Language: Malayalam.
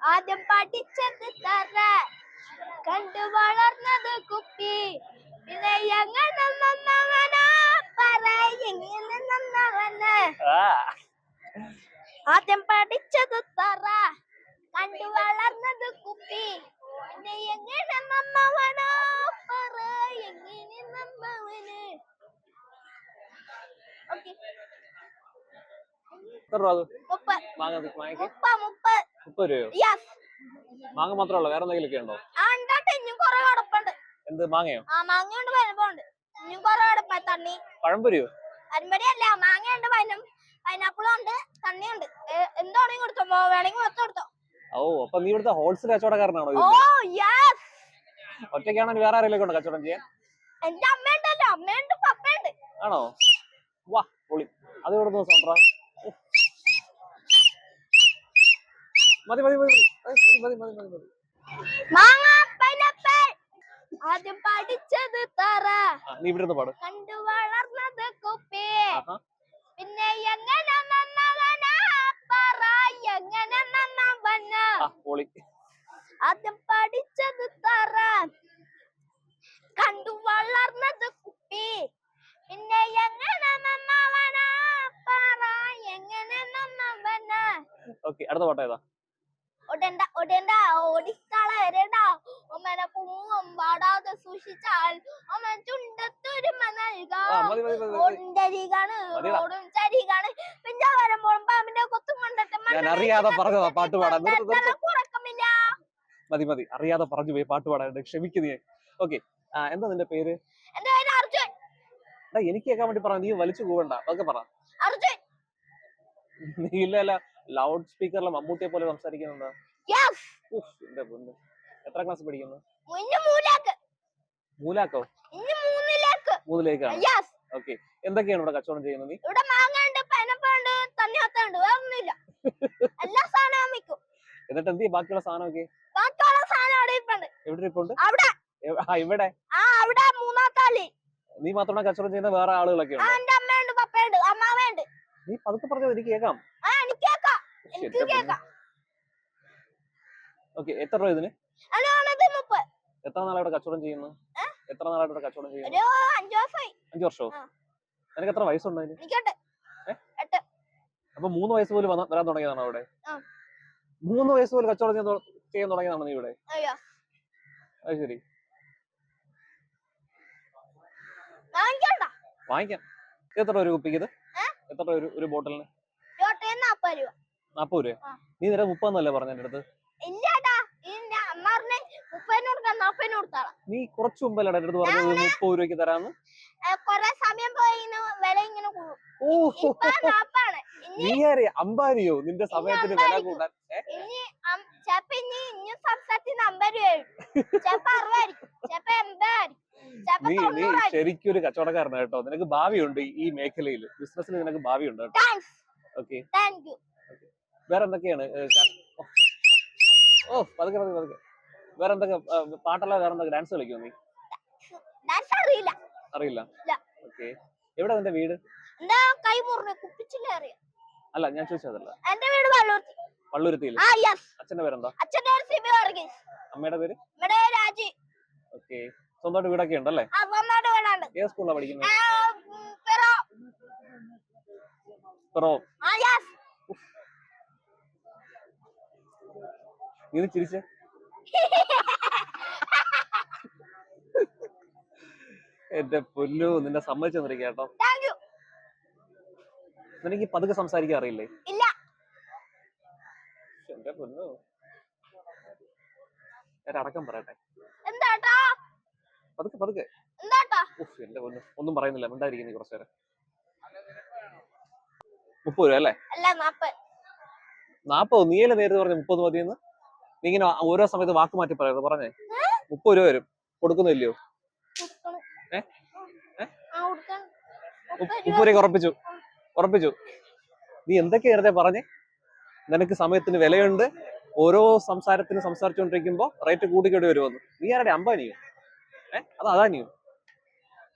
ആദ്യം പഠിച്ചത് തറ. കണ്ടു വളർന്നത് കുപ്പി. പിന്നെ ഞങ്ങൾ നന്നവനാ പറ എങ്ങനെ നന്നവന്? ആദ്യം പഠിച്ചത് തറ. കണ്ടു വളർന്നത് കുപ്പി. പിന്നെ എങ്ങനെ നന്നവനോ പറ എങ്ങനെ നന്നവന്? ഓക്കെ. മുപ്പത് മുപ്പത് മുപ്പത് രൂപയോ മാങ്ങ മാത്രമേ ഉള്ളൂ വേറെ എന്തെങ്കിലും ഒക്കെ ഉണ്ടോ എന്ത് മാങ്ങയോ? മാങ്ങയുണ്ട് വലുപ്പമുണ്ട് ഇനിയും കുറെ കിടപ്പ തണ്ണി. പഴംപൊരിയോ? അരിമ്പടി അല്ല മാങ്ങയുണ്ട് പൈനും പൈനാപ്പിളും ഉണ്ട് തണ്ണിയുണ്ട്. എന്താണെങ്കിൽ കൊടുത്തോ വേണമെങ്കിൽ മൊത്തം കൊടുത്തോ. ഓ അപ്പൊ നീ ഇവിടുത്തെ ഹോൾസെയിൽ കച്ചവടക്കാരനാണോ ഓ യെസ് ഒറ്റയ്ക്കാണെങ്കിൽ വേറെ ആരെങ്കിലും ഉണ്ടോ കച്ചവടം ചെയ്യാൻ? എന്റെ അമ്മയുണ്ടല്ലോ അമ്മയുണ്ട് പപ്പയുണ്ട് ആണോ? വാ പൊളി. അത് ദിവസം മതി മതി മതി മതി. മതി മതി മതി മതി മാങ്ങ പൈനാപ്പിൾ. ആദ്യം പഠിച്ചത് തറ. നീ ഇവിടെ നിന്ന് പാട്. കണ്ടു വളർന്നത് കുപ്പി. പിന്നെ എങ്ങനെ നന്നവനാ? പറ എങ്ങനെ ആദ്യം പഠിച്ചത് തറ. കണ്ടു വളർന്നത് കുപ്പി. പിന്നെ എങ്ങനെ നന്നവനാ? പറ എങ്ങനെ നന്നവനാ? ഓക്കെ അടുത്ത പാട്ട് ഏതാ? ഒടണ്ട ഓടിക്കളരണ്ട ഒമന പൂവും വാടാതെ സൂക്ഷിച്ചാൽ ഒമ്മൻ ചുണ്ടത്തൊരുമ നൽകാം. മതി ഓടും ചരികാണ് പിന്നെ വരുമ്പോൾ പാമ്പിന്റെ കൊത്തും കൊണ്ടിട്ട് ഞാൻ അറിയാതെ പറഞ്ഞതാ പാട്ട് പാടാൻ. കുറക്കമില്ല മതി മതി. അറിയാതെ പറഞ്ഞു പോയി പാട്ട് പാടാനുണ്ട് ക്ഷമിക്കുന്നേ ഓക്കെ. എന്താ നിന്റെ പേര്? എന്റെ പേര് അർജുൻ. എനിക്ക് കേൾക്കാൻ വേണ്ടി പറ. നീ വലിച്ചു പോകണ്ട അതൊക്കെ പറ. അർജുൻ. നീ ഇല്ല ലൗഡ് സ്പീക്കറിലെ മമ്മൂട്ടിയെ പോലെ സംസാരിക്കുന്നുണ്ടോ. എത്ര ക്ലാസ് പഠിക്കുന്നു? മൂലാക്ക് മൂന്നിലേക്കാണ്? ഓക്കെ എന്തൊക്കെയാണ് ഇവിടെ കച്ചവടം ചെയ്യുന്നത് ഇവിടെ മാങ്ങ ഉണ്ട് പൈനാപ്പിൾ ഉണ്ട് തണ്ണിമത്തം വേറെ ഒന്നുമില്ല എല്ലാ സാധനവും വിൽക്കും. എന്നിട്ട് എന്ത് ബാക്കിയുള്ള സാധനമൊക്കെ? ബാക്കിയുള്ള സാധനം അവിടെ ഇരിപ്പുണ്ട്. എവിടെ ഇരിപ്പുണ്ട്? അവിടെ. ആ ഇവിടെ? ആ അവിടെ മൂന്നാത്താലി നീ മാത്രമാണ് കച്ചവടം ചെയ്യുന്ന വേറെ ആളുകളൊക്കെ ഉണ്ട്? എന്റെ അമ്മയുണ്ട് പപ്പയുണ്ട് അമ്മാവയുണ്ട്. നീ പതുക്കെ പറഞ്ഞത് എനിക്ക് കേൾക്കാം. ആ എനിക്ക് കേക്കാം എനിക്ക് കേക്കാം ഓക്കെ എത്ര രൂപ ഇതിന്? എത്ര നാളെ ഇവിടെ കച്ചവടം ചെയ്യുന്നു എത്ര നാളായിട്ട് ഇവിടെ കച്ചവടം ചെയ്യുന്നു അഞ്ചു വർഷമോ. നിനക്ക് എത്ര വയസ്സുണ്ട് അപ്പൊ മൂന്ന് വയസ്സ് പോലും വരാൻ തുടങ്ങിയതാണോ അവിടെ. മൂന്ന് വയസ്സ് പോലും കച്ചവടം ചെയ്യാൻ തുടങ്ങിയതാണോ നീ ഇവിടെ? അത് ശരി. വാങ്ങിക്കാം. എത്ര രൂപ ഒരു കുപ്പിക്ക് ഇത്? എത്ര രൂപ ഒരു ബോട്ടിലിന്? നാപ്പത് രൂപ. നാപ്പത് രൂപ നീ നേരെ മുപ്പതെന്നല്ലേ പറഞ്ഞ എന്റെ അടുത്ത്? നീ കുറച്ചു മുമ്പല്ലേ എന്റെ അടുത്ത് പറഞ്ഞത് മുപ്പത് രൂപയ്ക്ക് തരാന്ന്? കൊറേ സമയം പോയി വില ഇങ്ങനെ ഓ നീ ആരെ? അമ്പാരിയോ നിന്റെ സമയത്തിന് വില കൂടാൻ. കൂട്ടാൻ? ഇനി അമ്പത് അറുപതായിരിക്കും. എൺപതായിരിക്കും. നീ നീ ശരിക്കും ഒരു കച്ചവടക്കാരനാണ് കേട്ടോ. നിനക്ക് ഭാവിയുണ്ട് ഈ- ഈ മേഖലയിൽ ബിസിനസ്സിൽ നിനക്ക് ഭാവിയുണ്ട് കേട്ടോ. ഓക്കെ താങ്ക് യു വേറെ എന്തൊക്കെയാണ് ഏ, ക- ഓ പതുക്കെ പതുക്കെ പതുക്കെ. വേറെ എന്തൊക്കെ പാട്ടല്ല വേറെ എന്തൊക്കെ ഡാൻസ് കളിക്കുമോ നീ? ഡാൻസ് അറിയില്ല. അറിയില്ല. ഓക്കെ എവിടെ നിന്റെ വീട്? എന്താ കൈ മുറിഞ്ഞു കുപ്പിച്ചില്ല അറിയാം. അല്ല ഞാൻ ചോദിച്ചതല്ല എന്റെ വീട് വള്ളൂർത്തി. പള്ളുരുത്തിയിൽ ആ യെസ് അച്ഛന്റെ പേരെന്താ? അച്ഛന്റെ പേര് സിബി വർഗീസ്. അമ്മയുടെ പേര്? ഇവിടെ രാജി. ഓക്കെ സ്വന്തമായിട്ട് വീടൊക്കെ ഉണ്ടല്ലേ? ആ സ്വന്തമായിട്ട് വീടാണ്. ഏത് സ്കൂളിലാണ് പഠിക്കുന്നത്? പെറോ. പെറോ. ആ യെസ് നീ ചിരിച്ചേ. എന്റെ പൊന്നു നിന്നെ സമ്മതിച്ചു തന്നിരിക്കുക കേട്ടോ? നിനക്ക് പതുക്കെ സംസാരിക്കാൻ അറിയില്ലേ? എന്റെ പൊന്നു. അടക്കം പറയട്ടെ. പതുക്കെ പതുക്കെ. എന്റെ പൊന്നു. ഒന്നും പറയുന്നില്ല മിണ്ടായിരിക്കുന്നു കുറച്ചു നേരം മുപ്പത് രൂപ അല്ലേ? നാപ്പത്. നീയല്ലേ നേരത്തെ പറഞ്ഞു മുപ്പത് മതിയെന്ന്? നീ ഇങ്ങനെ ഓരോ സമയത്ത് വാക്ക് മാറ്റി പറയുന്നത് പറഞ്ഞേ. മുപ്പത് രൂപ വരും. കൊടുക്കുന്നില്ലയോ? കൊടുക്കണം. ഏ? ഏ? ആ കൊടുക്കണം. ഉപ്പ് മുപ്പത് ഉപ്പ് രൂപ. ഉറപ്പിച്ചു. ഉറപ്പിച്ചു. നീ എന്തൊക്കെ നേരത്തെ പറഞ്ഞേ? നിനക്ക് സമയത്തിന് വിലയുണ്ട്. ഓരോ സംസാരത്തിന് സംസാരിച്ചുകൊണ്ടിരിക്കുമ്പോ റേറ്റ് കൂടിക്കൂടി വരുമെന്ന്. നീ ആരുടെ അമ്പാനിയോ ഏഹ് അത് അദാനിയോ?